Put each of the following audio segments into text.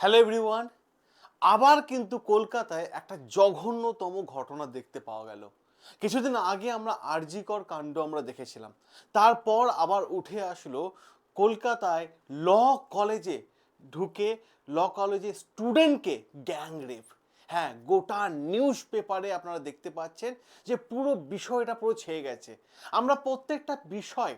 Hello everyone আবার কিন্তু কলকাতায় একটা জঘন্যতম ঘটনা দেখতে পাওয়া গেল। কিছুদিন আগে আমরা আরজিকর কাণ্ড আমরা দেখেছিলাম। তারপর আবার উঠে আসলো কলকাতায় ল কলেজে ঢুকে ল কলেজে স্টুডেন্টকে গ্যাং রেপ হ্যাঁ গোটা নিউজ পেপারে আপনারা দেখতে পাচ্ছেন যে পুরো বিষয়টা পুরো ছেয়ে গেছে। আমরা প্রত্যেকটা বিষয়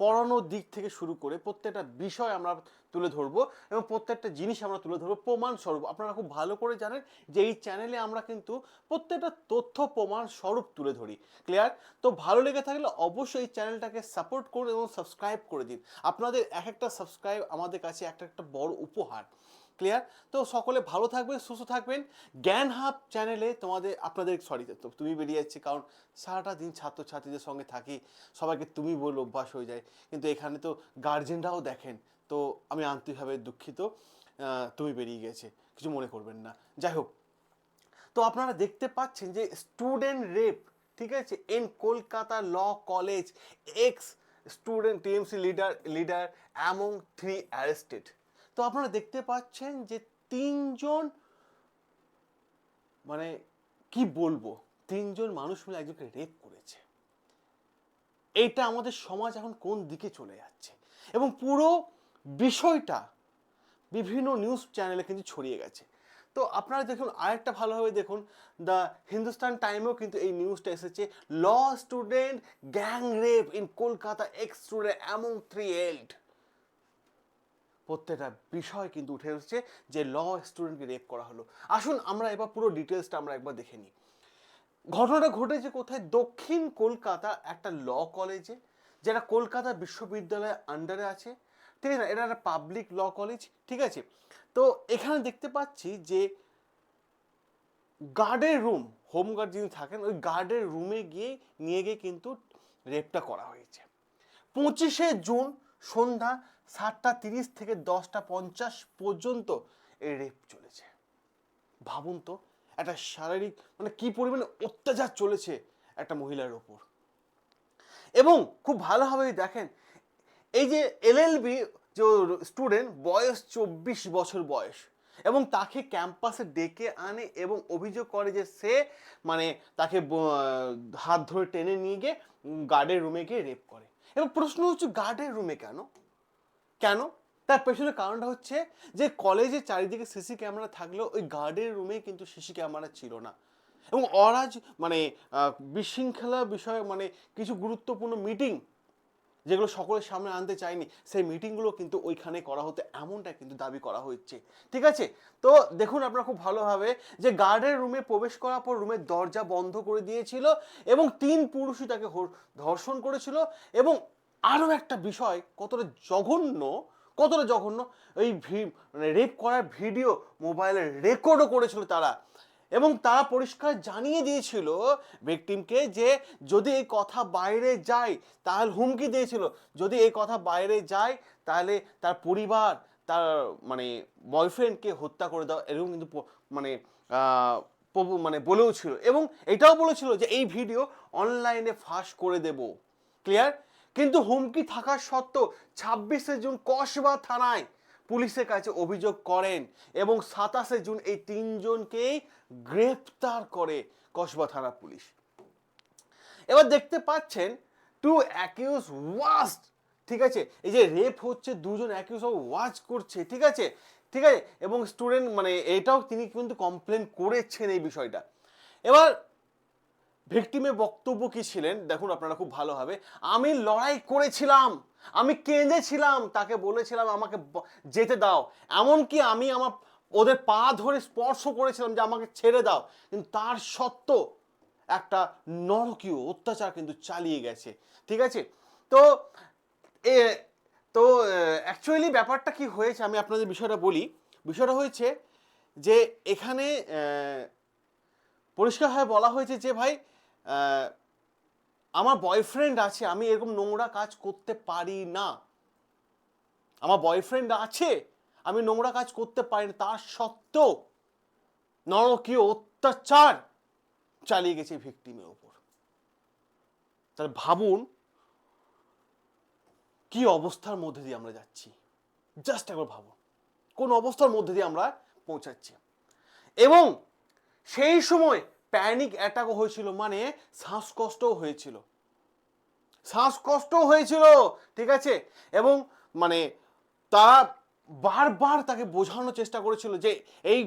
পড়ানোর দিক থেকে শুরু করে প্রত্যেকটা বিষয় আমরা তুলে ধরবো এবং প্রত্যেকটা জিনিস আমরা তুলে ধরবো প্রমাণ স্বরূপ আপনারা খুব ভালো করে জানেন যে এই চ্যানেলে আমরা কিন্তু প্রত্যেকটা তথ্য প্রমাণ স্বরূপ তুলে ধরি। ক্লিয়ার তো ভালো লেগে থাকলে অবশ্যই এই চ্যানেলটাকে সাপোর্ট করুন এবং সাবস্ক্রাইব করে দিন। আপনাদের এক একটা সাবস্ক্রাইব আমাদের কাছে একটা একটা বড় উপহার। ক্লিয়ার তো সকলে ভালো থাকবেন, সুস্থ থাকবেন। জ্ঞান হাব চ্যানেলে তোমাদের, আপনাদের সরি তো তুমি বেরিয়ে যাচ্ছে, কারণ সারাটা দিন ছাত্রছাত্রীদের সঙ্গে থাকি, সবাইকে তুমি বলে অভ্যাস হয়ে যায়। কিন্তু এখানে তো গার্জেনরাও দেখেন, তো আমি আন্তরিকভাবে দুঃখিত তুমি বেরিয়ে গেছে, কিছু মনে করবেন না। যাই হোক, তো আপনারা দেখতে পাচ্ছেন যে স্টুডেন্ট রেপ ঠিক আছে in Kolkata law college ex student TMC leader leader among three arrested তো আপনারা দেখতে পাচ্ছেন যে তিনজন মানে কি বলব, তিনজন মানুষ মিলে একজনকে রেপ করেছে। এইটা আমাদের সমাজ এখন কোন দিকে চলে যাচ্ছে? এবং পুরো বিষয়টা বিভিন্ন নিউজ চ্যানেলে কিন্তু ছড়িয়ে গেছে। তো আপনারা দেখুন, আরেকটা ভালোভাবে দেখুন দ্য হিন্দুস্তান টাইমেও কিন্তু এই নিউজটা এসেছে law student gang rape in Kolkata ex student among three এল্ড প্রত্যেকটা বিষয় কিন্তু উঠে এসেছে যে ল স্টুডেন্টকে রেপ করা হলো। আসুন আমরা এবার পুরো ডিটেলসটা আমরা একবার দেখে নিই। ঘটনাটা ঘটেছে কোথায়? দক্ষিণ কলকাতা একটা ল কলেজে যেটা কলকাতা বিশ্ববিদ্যালয়ের আন্ডারে আছে। ঠিক আছে, এটা একটা পাবলিক ল কলেজ ঠিক আছে? তো এখানে দেখতে পাচ্ছি যে গার্ডের রুম হোম গার্ড যিনি থাকেন, ওই গার্ডের রুমে গিয়ে, নিয়ে গিয়ে কিন্তু রেপটা করা হয়েছে। পঁচিশে জুন সন্ধ্যা সাতটা তিরিশ থেকে দশটা পঞ্চাশ পর্যন্ত এই রেপ চলেছে। ভাবুন তো, একটা শারীরিক মানে কি পরিমাণে অত্যাচার চলেছে একটা মহিলার ওপর। এবং খুব ভালোভাবে দেখেন, এই যে এলএলবি যে স্টুডেন্ট বয়স চব্বিশ বছর বয়স, এবং তাকে ক্যাম্পাসে ডেকে আনে এবং অভিযোগ করে যে সে মানে তাকে হাত ধরে টেনে নিয়ে গিয়ে গার্ডের রুমে গিয়ে রেপ করে। এবং প্রশ্ন হচ্ছে গার্ডের রুমে কেন? কেন? তার পেছনের কারণটা হচ্ছে যে কলেজে চারিদিকে সিসি ক্যামেরা থাকলেও ওই গার্ডের রুমে কিন্তু সিসি ক্যামেরা ছিল না। এবং অরাজ মানে বিশৃঙ্খলা বিষয়ে মানে কিছু গুরুত্বপূর্ণ মিটিং যেগুলো সকলের সামনে আনতে চায়নি, সেই মিটিংগুলো কিন্তু ওইখানে করা হতো, এমনটা কিন্তু দাবি করা হচ্ছে। ঠিক আছে? তো দেখুন আপনারা খুব ভালোভাবে যে গার্ডের রুমে প্রবেশ করার পর রুমের দরজা বন্ধ করে দিয়েছিল এবং তিন পুরুষই তাকে ধর্ষণ করেছিল এবং আরও একটা বিষয়, কতটা জঘন্য কতটা জঘন্য ওই মানে রেপ করার ভিডিও মোবাইলে রেকর্ডও করেছিল তারা। এবং তারা পরিষ্কার জানিয়ে দিয়েছিল ভিকটিমকে যে যদি এই কথা বাইরে যায়, তাহলে হুমকি দিয়েছিল। যদি এই কথা বাইরে যায়, তাহলে তার পরিবার, তার মানে বয়ফ্রেন্ডকে হত্যা করে দেওয়া, এরকম কিন্তু মানে মানে বলেও ছিল। এবং এটাও বলেছিল যে এই ভিডিও অনলাইনে ফাঁস করে দেব। ক্লিয়ার কিন্তু হুমকি থাকা সত্ত্বেও ছাব্বিশে জুন কসবা থানায় পুলিশের কাছে অভিযোগ করেন এবং সাতাশে জুন এই তিনজনকেই গ্রেপ্তার করে কসবা থানা পুলিশ। এবার দেখতে পাচ্ছেন টু অ্যাকিউজ ওয়াস্ট ঠিক আছে? এই যে রেপ হচ্ছে, দুজন অ্যাকিউজ ওয়াচ করছে, ঠিক আছে? ঠিক আছে? এবং স্টুডেন্ট মানে এটাও তিনি কিন্তু কমপ্লেন করেছেন এই বিষয়টা। এবার ভিকটিমের বক্তব্য কি ছিলেন? দেখুন, আপনারা খুব ভালোভাবে আমি লড়াই করেছিলাম, আমি কেঁদেছিলাম, তাকে বলেছিলাম, আমাকে যেতে দাও। এমনকি আমি আমার, ওদের পা ধরে স্পর্শ করেছিলাম যে, আমাকে ছেড়ে দাও। কিন্তু তার সত্ত্বেও একটা নরকীয় অত্যাচার কিন্তু চালিয়ে গেছে। ঠিক আছে? তো, এ, তো অ্যাকচুয়ালি ব্যাপারটা কি হয়েছে? আমি আপনাদের বিষয়টা বলি। বিষয়টা হয়েছে যে, এখানে পরিষ্কারভাবে বলা হয়েছে যে, ভাই আমার বয়ফ্রেন্ড আছে, আমি এরকম নোংরা কাজ করতে পারি না। আমার বয়ফ্রেন্ড আছে, আমি নোংরা কাজ করতে পারি না, তার সত্ত্বেও নরকীয় অত্যাচার চালিয়ে গেছে ভিকটিমের ওপর তাহলে ভাবুন, কি অবস্থার মধ্যে দিয়ে আমরা যাচ্ছি? জাস্ট একবার ভাবুন, কোন অবস্থার মধ্যে দিয়ে আমরা পৌঁছাচ্ছি? এবং সেই সময় প্যানিক অ্যাটাকও হয়েছিল মানে শ্বাসকষ্টও হয়েছিল। শ্বাসকষ্টও হয়েছিল, ঠিক আছে? এবং মানে তারা বারবার তাকে বোঝানোর চেষ্টা করেছিল যে এই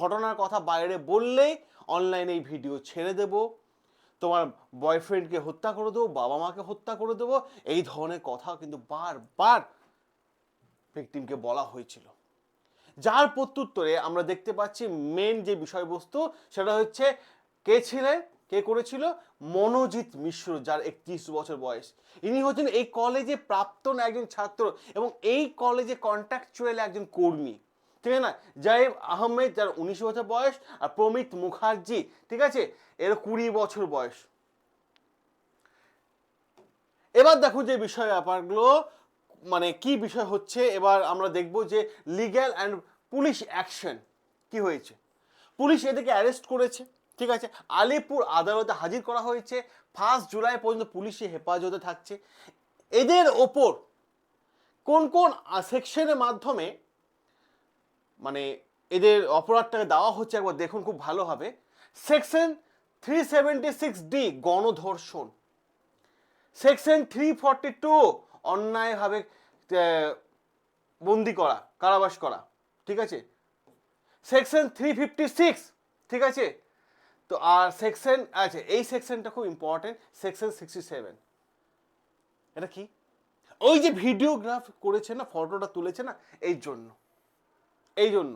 ঘটনার কথা বাইরে বললেই অনলাইনে এই ভিডিও ছেড়ে দেব, তোমার বয়ফ্রেন্ডকে হত্যা করে দেবো বাবা মাকে হত্যা করে দেবো, এই ধরনের কথা কিন্তু বারবার ভিকটিমকে বলা হয়েছিল। যার প্রত্যুত্তরে আমরা দেখতে পাচ্ছি মেন যে বিষয়বস্তু, সেটা হচ্ছে কে ছিলেন কে করেছিল? মনোজিৎ মিশ্র, যার একত্রিশ বছর বয়স। ইনি হচ্ছেন এই কলেজে প্রাক্তন একজন ছাত্র এবং এই কলেজে কন্ট্রাকচুয়াল একজন কর্মী। ঠিক আছে না? জায়েব আহমেদ, যার উনিশ বছর বয়স, আর প্রমিত মুখার্জি, ঠিক আছে? এর কুড়ি বছর বয়স। এবার দেখো যে বিষয় ব্যাপারগুলো মানে কি বিষয় হচ্ছে, এবার আমরা দেখব যে লিগ্যাল অ্যান্ড পুলিশ অ্যাকশন কি হয়েছে। পুলিশ এদেরকে অ্যারেস্ট করেছে। ঠিক আছে? আলিপুর আদালতে হাজির করা হয়েছে। ফার্স্ট জুলাই পর্যন্ত পুলিশি হেফাজতে থাকছে। এদের ওপর কোন কোন সেকশনের মাধ্যমে মানে এদের অপরাধটাকে দেওয়া হচ্ছে একবার দেখুন, খুব ভালো হবে। Section three seventy six D, গণধর্ষণ। সেকশন থ্রি ফর্টি টু অন্যায়ভাবে বন্দি করা, কারাবাস করা। ঠিক আছে? সেকশন থ্রি ফিফটি সিক্স ঠিক আছে? তো আর সেকশন আচ্ছা এই সেকশনটা খুব ইম্পর্টেন্ট সেকশন সিক্সটি সেভেন এটা কি? ওই যে ভিডিওগ্রাফ করেছে না ফটোটা তুলেছে না, এই জন্য। এই জন্য।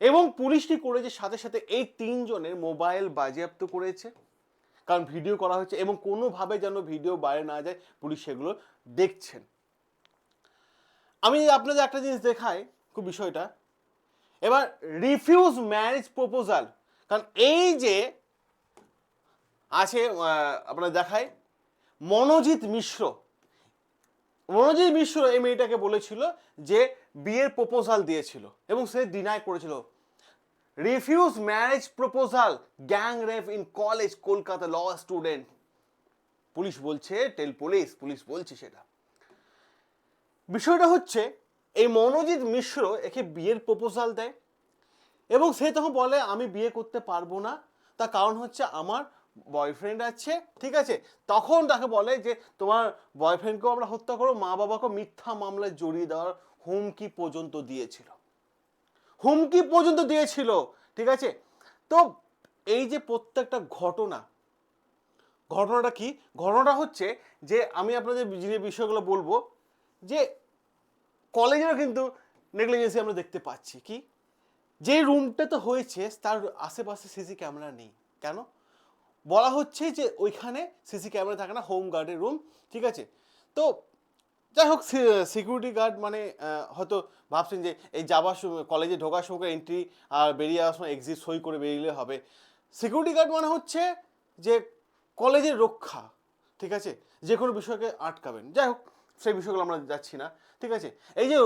এবং পুলিশটি করেছে সাথে সাথে এই তিনজনের মোবাইল বাজেয়াপ্ত করেছে, কারণ ভিডিও করা হচ্ছে এবং কোনোভাবে যেন ভিডিও বাইরে না যায়, পুলিশ সেগুলো দেখছেন। আমি আপনাদের একটা জিনিস দেখাই, খুব বিষয়টা। এবার রিফিউজ ম্যারেজ প্রপোজাল কারণ এই যে আছে আপনার দেখায়, মনোজিৎ মিশ্র। মনোজিৎ মিশ্র এই মেয়েটাকে বলেছিল যে বিয়ের প্রপোজাল দিয়েছিল এবং সে ডিনাই করেছিল। Refuse marriage proposal gang rape in college Kolkata law student police বলছে টেল পুলিশ পুলিশ বলছে সেটা। বিষয়টা হচ্ছে, এই মনোজিৎ মিশ্র একে বিয়ের প্রপোজাল দেয় এবং সে তখন বলে, আমি বিয়ে করতে পারব না। তার কারণ হচ্ছে আমার বয়ফ্রেন্ড আছে, ঠিক আছে? তখন তাকে বলে যে, তোমার বয়ফ্রেন্ডকেও আমরা হত্যা করো মা বাবাকেও মিথ্যা মামলায় জড়িয়ে দেওয়ার হুমকি পর্যন্ত দিয়েছিল। হুমকি পর্যন্ত দিয়েছিল, ঠিক আছে? তো এই যে প্রত্যেকটা ঘটনা, ঘটনাটা কি? ঘটনাটা হচ্ছে যে, আমি আপনাদের যে বিষয়গুলো বলব, যে কলেজেরও কিন্তু নেগলিজেন্সি আমরা দেখতে পাচ্ছি। কি? যে রুমটাতে হয়েছে, তার আশেপাশে সিসি ক্যামেরা নেই। কেন? বলা হচ্ছে যে ওইখানে সিসি ক্যামেরা থাকে না, হোম গার্ডের রুম, ঠিক আছে? তো যাই হোক সিকিউরিটি গার্ড মানে হয়তো ভাবছেন যে এই যাবার সময় কলেজে ঢোকার সময় এন্ট্রি আর বেরিয়ে যাওয়ার সময় এক্সিট সই করে বেরিয়ে হবে। সিকিউরিটি গার্ড মানে হচ্ছে যে কলেজের রক্ষা, ঠিক আছে? যে কোনো বিষয়কে আটকাবেন। যাই হোক, সেই বিষয়গুলো আমরা যাচ্ছি না, ঠিক আছে? এই যে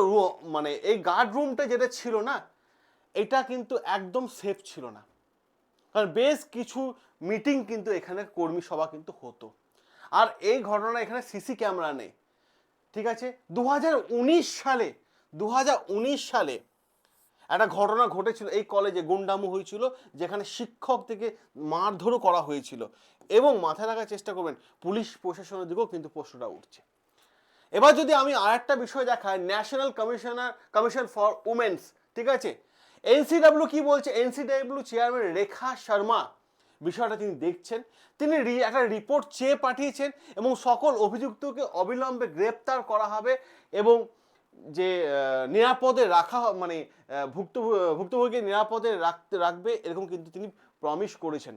মানে এই গার্ড রুমটা যেটা ছিল না এটা কিন্তু একদম সেফ ছিল না। কারণ বেশ কিছু মিটিং কিন্তু এখানে কর্মী সভা কিন্তু হতো। আর এই ঘটনা এখানে সিসি ক্যামেরা নেই। ঠিক আছে? দু হাজার উনিশ সালে দু হাজার উনিশ সালে একটা ঘটনা ঘটেছিল এই কলেজে গুন্ডামু হয়েছিল, যেখানে শিক্ষক থেকে মারধরও করা হয়েছিল। এবং মাথায় রাখার চেষ্টা করবেন, পুলিশ প্রশাসনের দিকেও কিন্তু প্রশ্নটা উঠছে। এবার যদি আমি আরেকটা বিষয় দেখাই national commissioner commission for women's ঠিক আছে? এনসিডাব্লিউ কি বলছে? NCW chairman Rekha Sharma. বিষয়টা তিনি দেখছেন। তিনি একটা রিপোর্ট চেয়ে পাঠিয়েছেন এবং সকল অভিযুক্তকে অবিলম্বে গ্রেপ্তার করা হবে এবং যে নিরাপদে রাখা মানে ভুক্ত ভুক্তভোগী নিরাপদে রাখতে রাখবে এরকম কিন্তু তিনি প্রমিস করেছেন।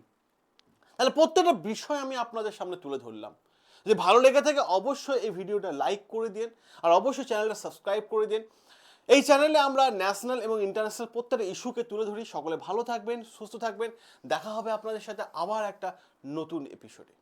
তাহলে প্রত্যেকটা বিষয় আমি আপনাদের সামনে তুলে ধরলাম। যদি ভালো লেগে থাকে অবশ্যই এই ভিডিওটা লাইক করে দিন আর অবশ্যই চ্যানেলটা সাবস্ক্রাইব করে দিন। এই চ্যানেলে আমরা ন্যাশনাল এবং ইন্টারন্যাশনাল প্রত্যেকটা ইস্যুকে তুলে ধরি। সকলে ভালো থাকবেন, সুস্থ থাকবেন। দেখা হবে আপনাদের সাথে আবার একটা নতুন এপিসোডে